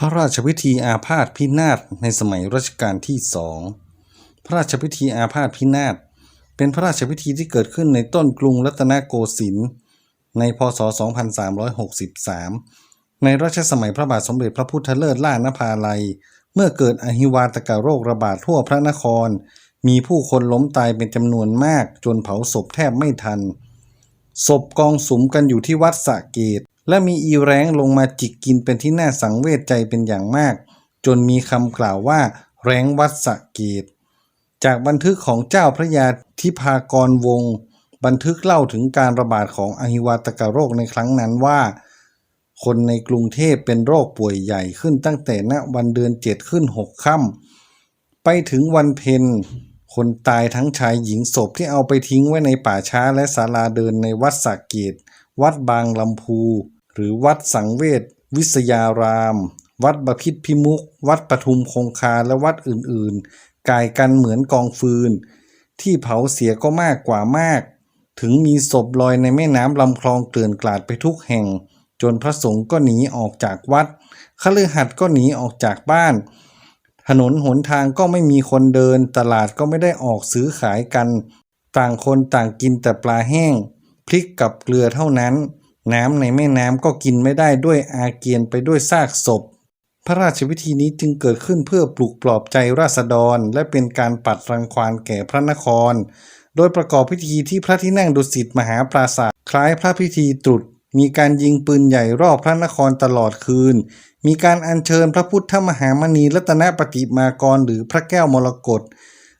พระราชพิธีอาพาธพินาศในสมัยรัชกาลที่สอง พระราชพิธีอาพาธพินาศเป็นพระราชพิธีที่เกิดขึ้นในต้นกรุงรัตนโกสินทร์ในพศ 2363 ในรัชสมัยพระบาทสมเด็จพระพุทธเลิศล่านภาลัย เมื่อเกิดอหิวาตกโรคระบาดทั่วพระนคร มีผู้คนล้มตายเป็นจำนวนมากจนเผาศพแทบไม่ทัน ศพกองสุมกันอยู่ที่วัดสะเกต และมีอีแรงลงมาจิกกินเป็นที่น่าสังเวชใจเป็นอย่างมาก จนมีคำกล่าวว่า แรงวัดสะเกต จากบันทึกของเจ้าพระยาทิพากรวงศ์บันทึกเล่าถึงการระบาดของอหิวาตกโรคในครั้งนั้นว่า คนในกรุงเทพเป็นโรคป่วยใหญ่ขึ้นตั้งแต่ณวันเดือนเจ็ดขึ้นหกค่ำไปถึงวันเพ็ญคนตายทั้งชายหญิงศพที่เอาไปทิ้งไว้ในป่าช้าและศาลาเดินในวัดสักเกต วัดบางลำพู หรือวัดสังเวชวิสยาราม วัดบพิษพิมุก วัดปทุมคงคาและวัดอื่นๆกายกันเหมือนกองฟืน ที่เผาเสียก็มากกว่ามาก ถึงมีศพลอยในแม่น้ำลำคลองเกลื่อนกลาดไปทุกแห่ง จนพระสงฆ์ก็หนีออกจากวัดคฤหัสถ์ก็หนีออกจากบ้าน ถนนหนทางก็ไม่มีคนเดิน ตลาดก็ไม่ได้ออกซื้อขายกัน ต่างคนต่างกินแต่ปลาแห้ง พริกกับเกลือเท่านั้น น้ำในแม่น้ำก็กินไม่ได้ด้วยอาเกียนไปด้วยซากศพ พระราชพิธีนี้จึงเกิดขึ้นเพื่อปลุกปลอบใจราษฎร และเป็นการปัดรังควานแก่พระนคร โดยประกอบพิธีที่พระที่นั่งดุสิตมหาปราศาสตร์คล้ายพระพิธีตรุษมีการยิงปืนใหญ่รอบพระนครตลอดคืน มีการอัญเชิญพระพุทธมหามณีรัตนปฏิมากรหรือพระแก้วมรกต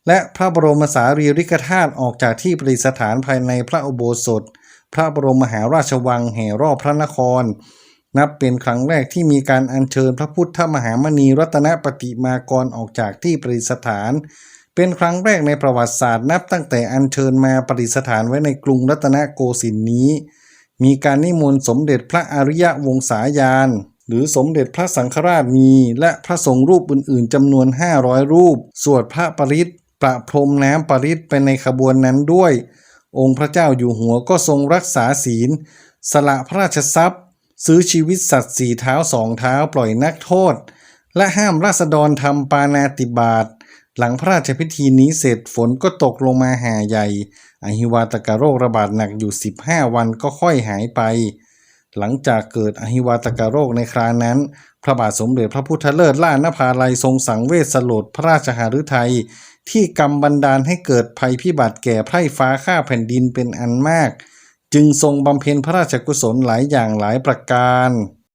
และพระบรมสารีริกธาตุออกจากที่ประดิษฐานภายในพระอุโบสถ พระบรมมหาราชวังแห่รอบพระนคร นับเป็นครั้งแรกที่มีการอัญเชิญพระพุทธมหามณีรัตนปฏิมากรออกจากที่ประดิษฐาน เป็นครั้งแรกในประวัติศาสตร์นับตั้งแต่อัญเชิญมาประดิษฐานไว้ในกรุงรัตนโกสินทร์นี้ มีการนิมนต์สมเด็จพระอริยวงศายานหรือสมเด็จพระสังฆราชมีและพระสงฆ์รูปอื่นๆจำนวน 500 รูป สวดพระปริตประพรมน้ำปริตไปในขบวนนั้นด้วย องค์พระเจ้าอยู่หัวก็ทรงรักษาศีล สละพระราชทรัพย์ ซื้อชีวิตสัตว์สี่เท้าสองเท้าปล่อยนักโทษ และห้ามราษฎรทำปานาติบาตหลังพระราชพิธีนี้เสร็จฝนก็ตกลงมาหาใหญ่ อหิวาตกโรคระบาดหนักอยู่ 15 วันก็ค่อยหายไป หลังจากเกิดอหิวาตกโรคในครานั้น ระบาทสมเด็จพระพุทธเลิศล่านภาลัยทรงสังเวชสลดพระราชหฤทัยที่กำบันดาลให้เกิดภัยพิบัติแก่ไพร่ฟ้าข้าแผ่นดินเป็นอันมาก จึงทรงบำเพ็ญพระราชกุศลหลายอย่างหลายประการ